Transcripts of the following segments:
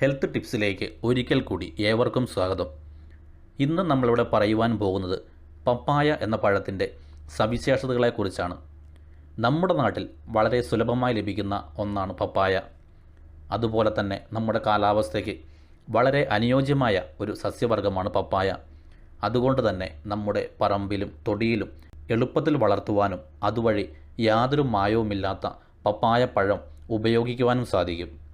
Health ടിപ്സിലേക്ക് ഒരിക്കൽ കൂടി ഏവർക്കും സ്വാഗതം. ഇന്ന് നമ്മളിവിടെ പറയുവാൻ പോകുന്നത് പപ്പായ എന്ന പഴത്തിന്റെ സവിശേഷതകളെക്കുറിച്ചാണ്. നമ്മുടെ നാട്ടിൽ വളരെ സുലഭമായി ലഭിക്കുന്ന ഒന്നാണ് പപ്പായ. അതുപോലെ തന്നെ നമ്മുടെ കാലാവസ്ഥയ്ക്ക് വളരെ അനുയോജ്യമായ ഒരു സസ്യവർഗമാണ് പപ്പായ. അതുകൊണ്ട് തന്നെ നമ്മുടെ പറമ്പിലും തൊടിയിലും എളുപ്പത്തിൽ വളർത്തുവാനും അതുവഴി യാതൊരു മായവുമില്ലാത്ത പപ്പായ പഴം ഉപയോഗിക്കുവാനും സാധിക്കും.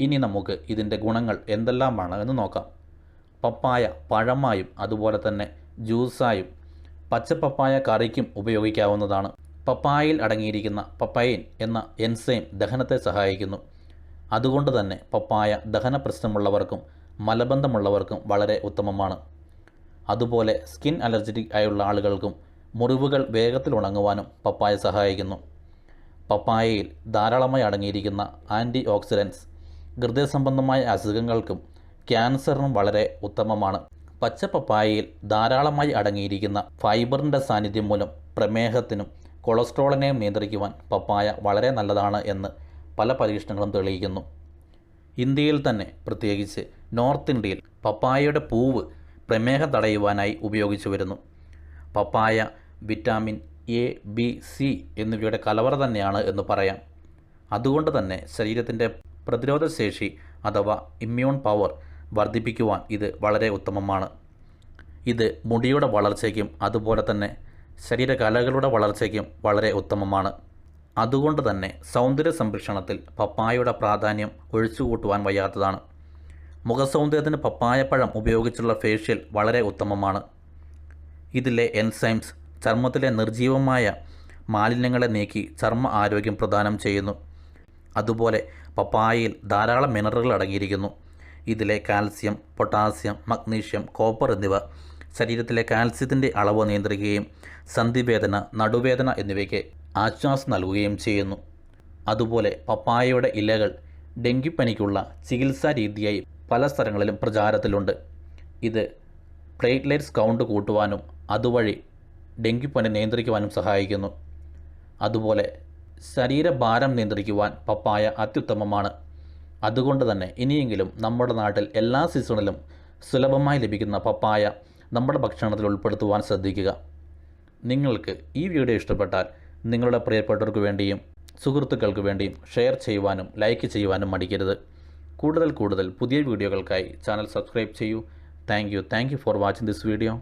ഇനി നമുക്ക് ഇതിന്റെ ഗുണങ്ങൾ എന്തെല്ലാമാണ് എന്ന് നോക്കാം. പപ്പായ പഴമായും അതുപോലെ തന്നെ ജ്യൂസായും പച്ചപ്പപ്പായ കറിക്കും ഉപയോഗിക്കാവുന്നതാണ്. പപ്പായയിൽ അടങ്ങിയിരിക്കുന്ന പപ്പൈൻ എന്ന എൻസൈം ദഹനത്തെ സഹായിക്കുന്നു. അതുകൊണ്ട് തന്നെ പപ്പായ ദഹന പ്രശ്നമുള്ളവർക്കും മലബന്ധമുള്ളവർക്കും വളരെ ഉത്തമമാണ്. അതുപോലെ സ്കിൻ അലർജറ്റിക് ആയുള്ള ആളുകൾക്കും മുറിവുകൾ വേഗത്തിൽ ഉണങ്ങുവാനും പപ്പായ സഹായിക്കുന്നു. പപ്പായയിൽ ധാരാളമായി അടങ്ങിയിരിക്കുന്ന ആന്റി ഓക്സിഡൻസ് ഹൃദയ സംബന്ധമായ അസുഖങ്ങൾക്കും ക്യാൻസറിനും വളരെ ഉത്തമമാണ്. പച്ച പപ്പായയിൽ ധാരാളമായി അടങ്ങിയിരിക്കുന്ന ഫൈബറിന്റെ സാന്നിധ്യം മൂലം പ്രമേഹത്തിനും കൊളസ്ട്രോളിനെയും നിയന്ത്രിക്കുവാൻ പപ്പായ വളരെ നല്ലതാണ് എന്ന് പല പരീക്ഷണങ്ങളും തെളിയിക്കുന്നു. ഇന്ത്യയിൽ തന്നെ പ്രത്യേകിച്ച് നോർത്ത് ഇന്ത്യയിൽ പപ്പായയുടെ പൂവ് പ്രമേഹം തടയുവാനായി ഉപയോഗിച്ചു വരുന്നു. പപ്പായ വിറ്റാമിൻ എ ബി സി എന്നിവയുടെ കലവറ തന്നെയാണ് എന്ന് പറയാം. അതുകൊണ്ട് തന്നെ ശരീരത്തിന്റെ പ്രതിരോധശേഷി അഥവാ ഇമ്മ്യൂൺ പവർ വർദ്ധിപ്പിക്കുവാൻ ഇത് വളരെ ഉത്തമമാണ്. ഇത് മുടിയുടെ വളർച്ചയ്ക്കും അതുപോലെ തന്നെ ശരീരകലകളുടെ വളർച്ചയ്ക്കും വളരെ ഉത്തമമാണ്. അതുകൊണ്ട് തന്നെ സൗന്ദര്യ സംരക്ഷണത്തിൽ പപ്പായയുടെ പ്രാധാന്യം ഒഴിച്ചുകൂട്ടുവാൻ വയ്യാത്തതാണ്. മുഖസൗന്ദര്യത്തിന് പപ്പായപ്പഴം ഉപയോഗിച്ചുള്ള ഫേഷ്യൽ വളരെ ഉത്തമമാണ്. ഇതിലെ എൻസൈംസ് ചർമ്മത്തിലെ നിർജീവമായ മാലിന്യങ്ങളെ നീക്കി ചർമ്മ ആരോഗ്യം പ്രദാനം ചെയ്യുന്നു. അതുപോലെ പപ്പായയിൽ ധാരാളം മിനറലുകൾ അടങ്ങിയിരിക്കുന്നു. ഇതിലെ കാൽസ്യം പൊട്ടാസ്യം മഗ്നീഷ്യം കോപ്പർ എന്നിവ ശരീരത്തിലെ കാൽസ്യത്തിന്റെ അളവ് നിയന്ത്രിക്കുകയും സന്ധിവേദന നടുവേദന എന്നിവയ്ക്ക് ആശ്വാസം നൽകുകയും ചെയ്യുന്നു. അതുപോലെ പപ്പായയുടെ ഇലകൾ ഡെങ്കിപ്പനിക്കുള്ള ചികിത്സാ രീതിയായി പല സ്ഥലങ്ങളിലും പ്രചാരത്തിലുണ്ട്. ഇത് പ്ലേറ്റ്ലെറ്റ്സ് കൗണ്ട് കൂട്ടുവാനും അതുവഴി ഡെങ്കിപ്പനി നിയന്ത്രിക്കുവാനും സഹായിക്കുന്നു. അതുപോലെ ശരീരഭാരം നിയന്ത്രിക്കുവാൻ പപ്പായ അത്യുത്തമമാണ്. അതുകൊണ്ട് തന്നെ ഇനിയെങ്കിലും നമ്മുടെ നാട്ടിൽ എല്ലാ സീസണിലും സുലഭമായി ലഭിക്കുന്ന പപ്പായ നമ്മുടെ ഭക്ഷണത്തിൽ ഉൾപ്പെടുത്തുവാൻ ശ്രദ്ധിക്കുക. നിങ്ങൾക്ക് ഈ വീഡിയോ ഇഷ്ടപ്പെട്ടാൽ നിങ്ങളുടെ പ്രിയപ്പെട്ടവർക്ക് വേണ്ടിയും സുഹൃത്തുക്കൾക്ക് വേണ്ടിയും ഷെയർ ചെയ്യുവാനും ലൈക്ക് ചെയ്യുവാനും മടിക്കരുത്. കൂടുതൽ കൂടുതൽ പുതിയ വീഡിയോകൾക്കായി ചാനൽ സബ്സ്ക്രൈബ് ചെയ്യൂ. Thank you. Thank you for watching this video.